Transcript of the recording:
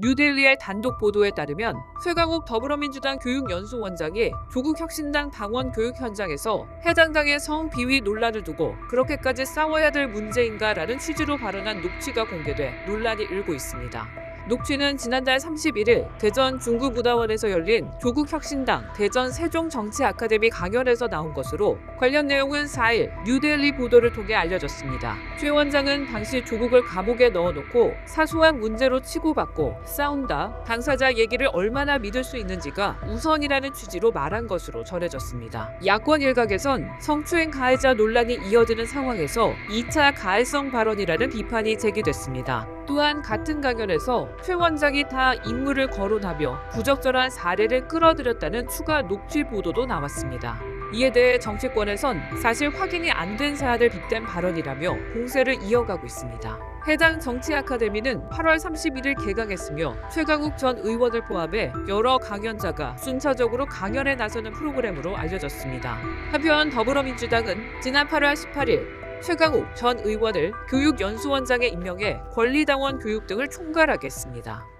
뉴델리의 단독 보도에 따르면 최강욱 더불어민주당 교육연수원장이 조국 혁신당 당원 교육 현장에서 해당당의 성비위 논란을 두고 그렇게까지 싸워야 될 문제인가라는 취지로 발언한 녹취가 공개돼 논란이 일고 있습니다. 녹취는 지난달 31일 대전 중구무다원에서 열린 조국혁신당 대전 세종정치아카데미 강연에서 나온 것으로 관련 내용은 4일 뉴델리 보도를 통해 알려졌습니다. 최 원장은 당시 조국을 감옥에 넣어놓고 사소한 문제로 치고받고 싸운다, 당사자 얘기를 얼마나 믿을 수 있는지가 우선이라는 취지로 말한 것으로 전해졌습니다. 야권 일각에선 성추행 가해자 논란이 이어지는 상황에서 2차 가해성 발언이라는 비판이 제기됐습니다. 또한 같은 강연에서 최 원장이 다 인물을 거론하며 부적절한 사례를 끌어들였다는 추가 녹취 보도도 나왔습니다. 이에 대해 정치권에선 사실 확인이 안 된 사안을 빗댄 발언이라며 공세를 이어가고 있습니다. 해당 정치 아카데미는 8월 31일 개강했으며 최강욱 전 의원을 포함해 여러 강연자가 순차적으로 강연에 나서는 프로그램으로 알려졌습니다. 한편 더불어민주당은 지난 8월 18일 최강욱 전 의원을 교육연수원장에 임명해 권리당원 교육 등을 총괄하겠습니다.